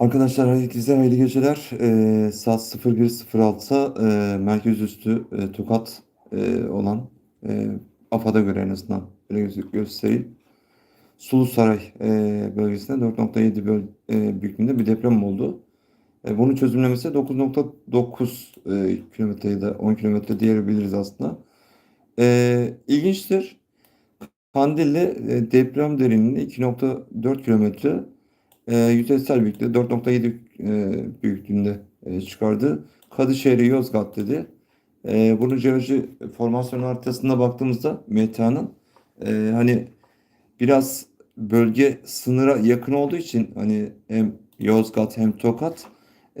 Arkadaşlar herkese hayırlı geceler. Ee, saat 01.06'da e, merkez üstü e, Tokat e, olan e, AFAD'a göre en azından öyle göstereyim. Sulusaray e, bölgesinde 4.7 böl e, büyüklüğünde bir deprem oldu. E, bunun çözümlemesi 9.9 e, kilometre ya da 10 kilometre diyebiliriz aslında. E, ilginçtir. Kandilli e, deprem derinliği 2.4 kilometre. E, yüzeysel büyüklüğü 4.7 e, büyüklüğünde e, çıkardı. Kadışehir'i Yozgat dedi. E, bunun jeoloji formasyon haritasına baktığımızda metanın e, hani biraz bölge sınıra yakın olduğu için hani hem Yozgat hem Tokat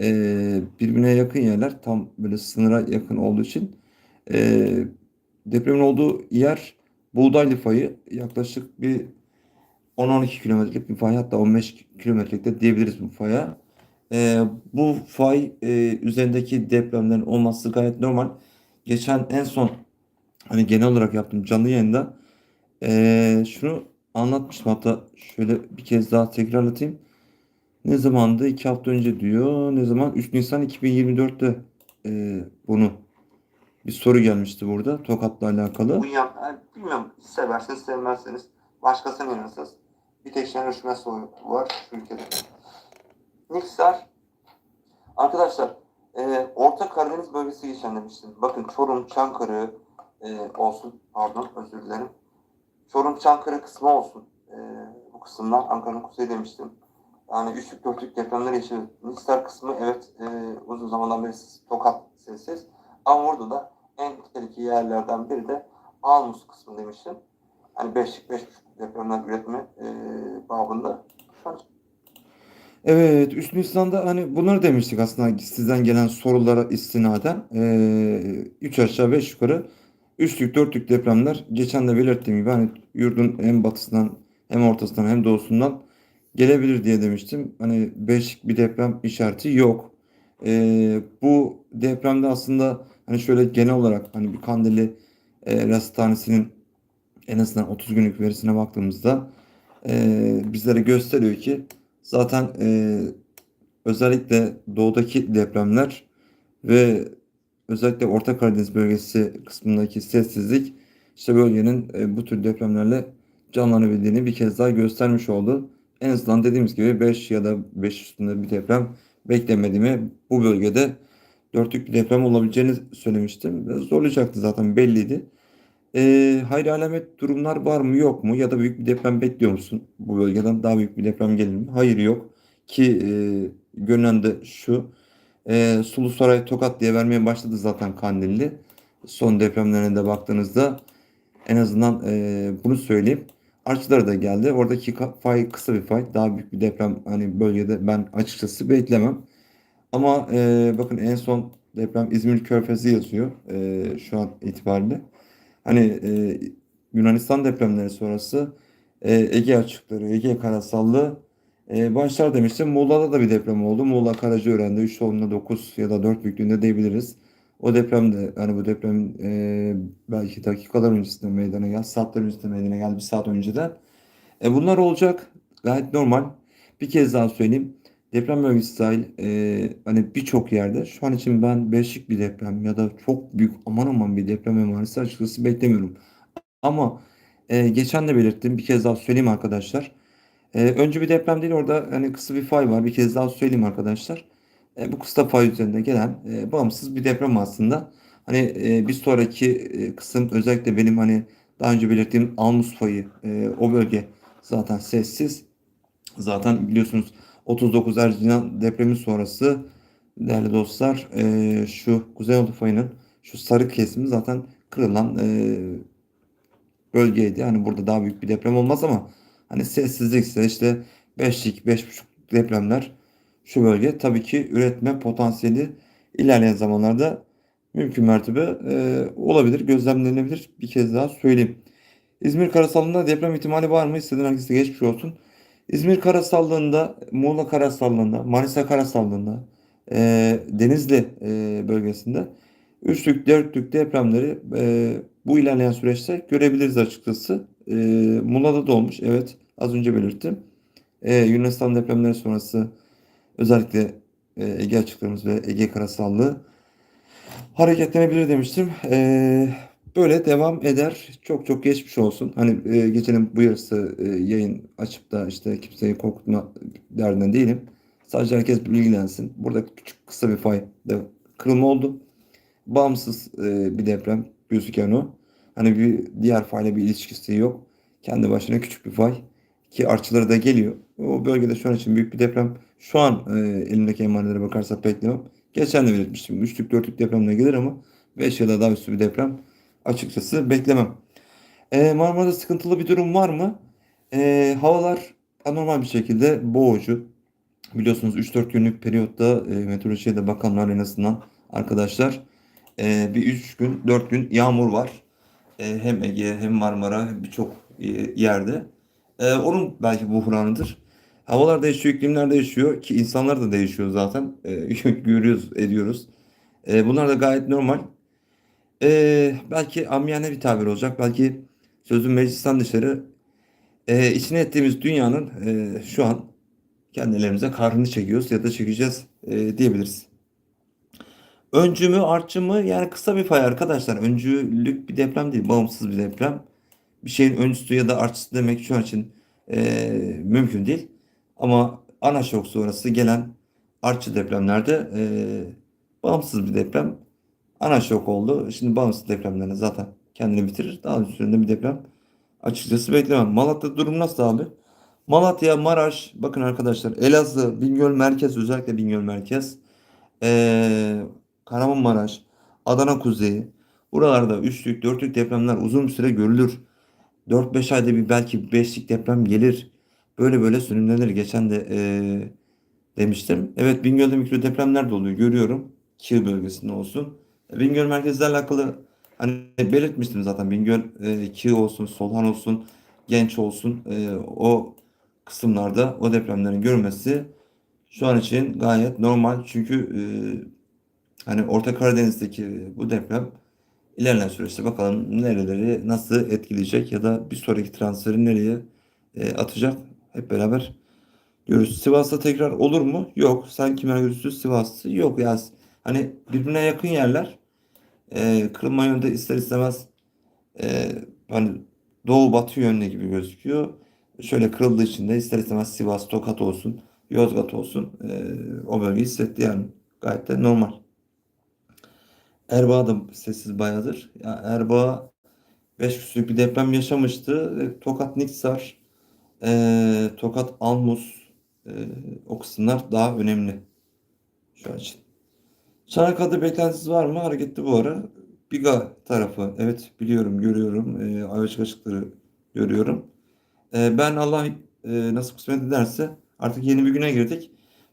e, birbirine yakın yerler tam böyle sınıra yakın olduğu için e, depremin olduğu yer Buğdaylı fayı yaklaşık bir 10-12 kilometrelik bir fay hatta 15 kilometrelik de diyebiliriz bu faya. Ee, bu fay e, üzerindeki depremlerin olması gayet normal. Geçen en son hani genel olarak yaptığım canlı yayında e, şunu anlatmıştım hatta şöyle bir kez daha tekrarlatayım. Ne zamandı? 2 hafta önce diyor. Ne zaman? 3 Nisan 2024'te e, bunu bir soru gelmişti burada Tokat'la alakalı. Uyuyan, yani bilmiyorum severseniz sevmezseniz başkasına inanırsınız. Bir tek Üşmez var şu ülkede. Niksar arkadaşlar e, Orta Karadeniz bölgesi geçen demiştim. Bakın Çorum, Çankırı e, olsun pardon özür dilerim. Çorum, Çankırı kısmı olsun. E, bu kısımlar Ankara'nın kuzeyi demiştim. Yani üçlük dörtlük depremler yaşıyor. Niksar kısmı evet e, uzun zamandan beri Tokat sessiz. Ama burada da en tehlikeli yerlerden biri de Almus kısmı demiştim. Hani beşlik beş buçuk depremler üretme e, babında. Evet, 3 Nisan'da hani bunları demiştik aslında sizden gelen sorulara istinaden. Ee, 3 aşağı 5 yukarı üçlük dörtlük depremler geçen de belirttiğim gibi hani yurdun hem batısından hem ortasından hem doğusundan gelebilir diye demiştim. Hani beşlik bir deprem işareti yok. Ee, bu depremde aslında hani şöyle genel olarak hani bir Kandilli e, Rasathanesi'nin en azından 30 günlük verisine baktığımızda e, bizlere gösteriyor ki Zaten e, özellikle doğudaki depremler ve özellikle Orta Karadeniz bölgesi kısmındaki sessizlik işte bölgenin e, bu tür depremlerle canlanabildiğini bir kez daha göstermiş oldu. En azından dediğimiz gibi 5 ya da 5 üstünde bir deprem beklemediğimi bu bölgede dörtlük bir deprem olabileceğini söylemiştim. Zorlayacaktı zaten belliydi. Ee, hayri alamet durumlar var mı yok mu ya da büyük bir deprem bekliyor musun? Bu bölgeden daha büyük bir deprem gelir mi? Hayır yok. Ki e, görünen de şu. E, Sulusaray Tokat diye vermeye başladı zaten Kandilli. Son depremlerine de baktığınızda en azından e, bunu söyleyeyim. Artçılara da geldi. Oradaki fay kısa bir fay. Daha büyük bir deprem hani bölgede ben açıkçası beklemem. Ama e, bakın en son deprem İzmir Körfezi yazıyor e, şu an itibariyle. Hani e, Yunanistan depremleri sonrası e, Ege açıkları, Ege karasallı e, başlar demiştim. Muğla'da da bir deprem oldu. Muğla Karacaören'de 3 doğumda 9 ya da 4 büyüklüğünde diyebiliriz. O deprem de hani bu deprem e, belki dakikalar öncesinde meydana geldi. Saatler öncesinde meydana geldi. Bir saat önceden. E, bunlar olacak. Gayet normal. Bir kez daha söyleyeyim. Deprem bölgesi dahil e, hani birçok yerde şu an için ben beşik bir deprem ya da çok büyük aman aman bir deprem emaresi açıkçası beklemiyorum. Ama e, geçen de belirttim bir kez daha söyleyeyim arkadaşlar. E, önce bir deprem değil orada hani kısa bir fay var bir kez daha söyleyeyim arkadaşlar. E, bu kısa fay üzerinde gelen e, bağımsız bir deprem aslında. Hani e, bir sonraki e, kısım özellikle benim hani daha önce belirttiğim Almus fayı e, o bölge zaten sessiz. Zaten biliyorsunuz 39 Erzincan depremi sonrası değerli dostlar e, şu Kuzeydoğu fayının şu sarı kesimi zaten kırılan e, bölgeydi. Hani burada daha büyük bir deprem olmaz ama hani sessizlikse işte 5'lik 5.5 depremler şu bölge tabii ki üretme potansiyeli ilerleyen zamanlarda mümkün mertebe e, olabilir, gözlemlenebilir. Bir kez daha söyleyeyim. İzmir karasalında deprem ihtimali var mı? İstediğin herkese geçmiş olsun. İzmir karasallığında, Muğla karasallığında, Manisa karasallığında, e, Denizli e, bölgesinde üçlük, dörtlük depremleri e, bu ilerleyen süreçte görebiliriz açıkçası. E, Muğla'da da olmuş. Evet, az önce belirttim. E, Yunanistan depremleri sonrası özellikle e, Ege açıklarımız ve Ege karasallığı hareketlenebilir demiştim. E, böyle devam eder. Çok çok geçmiş olsun. Hani e, gecenin bu yarısı e, yayın açıp da işte kimseyi korkutma derdinde değilim. Sadece herkes bilgilensin. Burada küçük kısa bir fay da kırılma oldu. Bağımsız e, bir deprem gözüken o. Hani bir diğer fayla bir ilişkisi yok. Kendi başına küçük bir fay ki artçıları da geliyor. O bölgede şu an için büyük bir deprem. Şu an e, elimdeki emanelere bakarsak beklemem. Geçen de belirtmiştim. Üçlük dörtlük depremle gelir ama 5 ya da daha üstü bir deprem açıkçası beklemem. E, Marmara'da sıkıntılı bir durum var mı? E, havalar anormal bir şekilde boğucu. Biliyorsunuz 3-4 günlük periyotta e, meteorolojiye de bakanlar en azından arkadaşlar e, bir 3 gün 4 gün yağmur var. E, hem Ege hem Marmara birçok e, yerde. E, onun belki buhranıdır. Havalar değişiyor, iklimler değişiyor ki insanlar da değişiyor zaten. E, görüyoruz, ediyoruz. E, bunlar da gayet normal. E, belki amiyane bir tabir olacak. Belki sözün meclisten dışarı e, içine ettiğimiz dünyanın e, şu an kendi ellerimize kahrını çekiyoruz ya da çekeceğiz e, diyebiliriz. Öncü mü, artçı mı? Yani kısa bir fay arkadaşlar. Öncülük bir deprem değil, bağımsız bir deprem. Bir şeyin öncüsü ya da artçısı demek şu an için e, mümkün değil. Ama ana şok sonrası gelen artçı depremlerde e, bağımsız bir deprem ana şok oldu. Şimdi bağımsız depremlerine zaten kendini bitirir. Daha üstünde bir deprem açıkçası beklemem. Malatya'da durum nasıl abi? Malatya, Maraş, bakın arkadaşlar Elazığ, Bingöl Merkez, özellikle Bingöl Merkez, ee, Kahramanmaraş, Adana Kuzeyi, buralarda üçlük, dörtlük depremler uzun bir süre görülür. 4-5 ayda bir belki 5'lik deprem gelir. Böyle böyle sürümlenir. Geçen de ee, demiştim. Evet Bingöl'de mikro depremler de oluyor görüyorum. Kiğ bölgesinde olsun. Bingöl merkezle alakalı hani belirtmiştim zaten Bingöl e, Kiğ olsun, Solhan olsun, Genç olsun e, o kısımlarda o depremlerin görülmesi şu an için gayet normal. Çünkü e, hani Orta Karadeniz'deki bu deprem ilerleyen süreçte bakalım nereleri nasıl etkileyecek ya da bir sonraki transferi nereye e, atacak hep beraber görürüz. Sivas'ta tekrar olur mu? Yok. Sen kimler görürsün? Sivas'ta yok. Yani hani birbirine yakın yerler e, kırılma yönünde ister istemez e, hani doğu batı yönüne gibi gözüküyor. Şöyle kırıldığı için de ister istemez Sivas, Tokat olsun, Yozgat olsun e, o bölgeyi hissetti yani gayet de normal. Erbaa da sessiz bayağıdır. Ya Erbaa 5 küsürlük bir deprem yaşamıştı. E, Tokat Niksar, e, Tokat Almus e, o kısımlar daha önemli şu an için. Çanakkale'de beklentisi var mı? Hareketli bu ara. Biga tarafı. Evet biliyorum, görüyorum. E, Ayvaçık açıkları görüyorum. E, ben Allah e, nasıl kısmet ederse artık yeni bir güne girdik.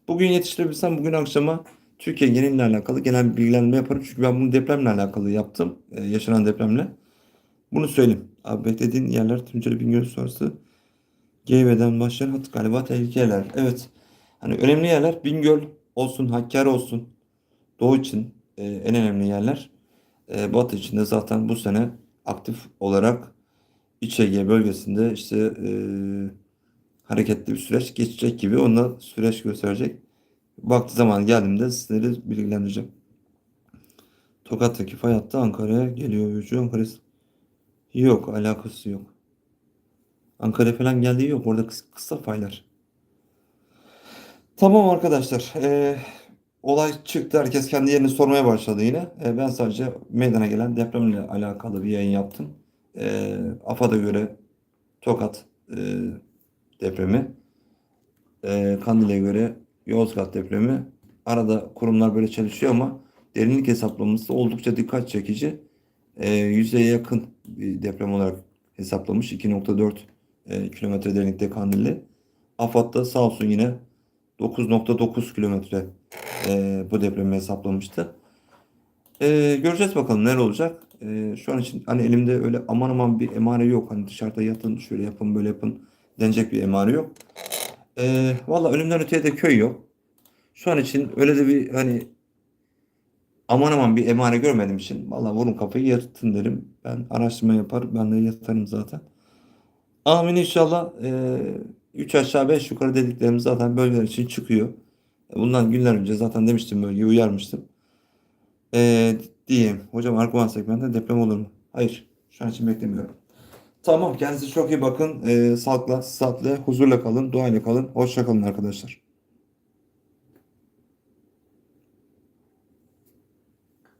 Bugün yetiştirebilsem bugün akşama Türkiye geneliyle alakalı genel bir bilgilendirme yaparım. Çünkü ben bunu depremle alakalı yaptım. E, yaşanan depremle. Bunu söyleyeyim. Abi beklediğin yerler Tunceli Bingöl sonrası Geyve'den başlayan hat galiba tehlikeli yerler. Evet. Hani önemli yerler Bingöl olsun, Hakkari olsun. Doğu için e, en önemli yerler. E, Batı için de zaten bu sene aktif olarak İç Ege bölgesinde işte e, hareketli bir süreç geçecek gibi onunla süreç gösterecek. Vakti zaman geldiğinde sizleri bilgilendireceğim. Tokat'taki fay hattı Ankara'ya geliyor. Ucu Ankara yok alakası yok. Ankara falan geldiği yok. Orada kısa, kısa faylar. Tamam arkadaşlar. Ee, olay çıktı. Herkes kendi yerini sormaya başladı yine. Ee, ben sadece meydana gelen depremle alakalı bir yayın yaptım. Ee, AFAD'a göre Tokat e, depremi. E, Kandil'e göre Yozgat depremi. Arada kurumlar böyle çalışıyor ama derinlik hesaplaması oldukça dikkat çekici. E, yüzeye yakın bir deprem olarak hesaplamış. 2.4 e, kilometre derinlikte Kandilli. AFAD'da sağ olsun yine 9.9 kilometre e, bu depremi hesaplamıştı. E, göreceğiz bakalım neler olacak. E, şu an için hani elimde öyle aman aman bir emare yok. Hani dışarıda yatın şöyle yapın böyle yapın denecek bir emare yok. E, Valla önümden öteye de köy yok. Şu an için öyle de bir hani aman aman bir emare görmediğim için valla vurun kafayı yatın derim. Ben araştırma yapar ben de yatarım zaten. Amin inşallah. 3 aşağı 5 yukarı dediklerimiz zaten bölgeler için çıkıyor. Bundan günler önce zaten demiştim bölgeyi uyarmıştım. Ee, diyeyim. Hocam Arkovan segmentinde deprem olur mu? Hayır. Şu an için beklemiyorum. Tamam kendinize çok iyi bakın. Ee, sağlıkla, sıhhatle, huzurla kalın, duayla kalın. Hoşça kalın arkadaşlar.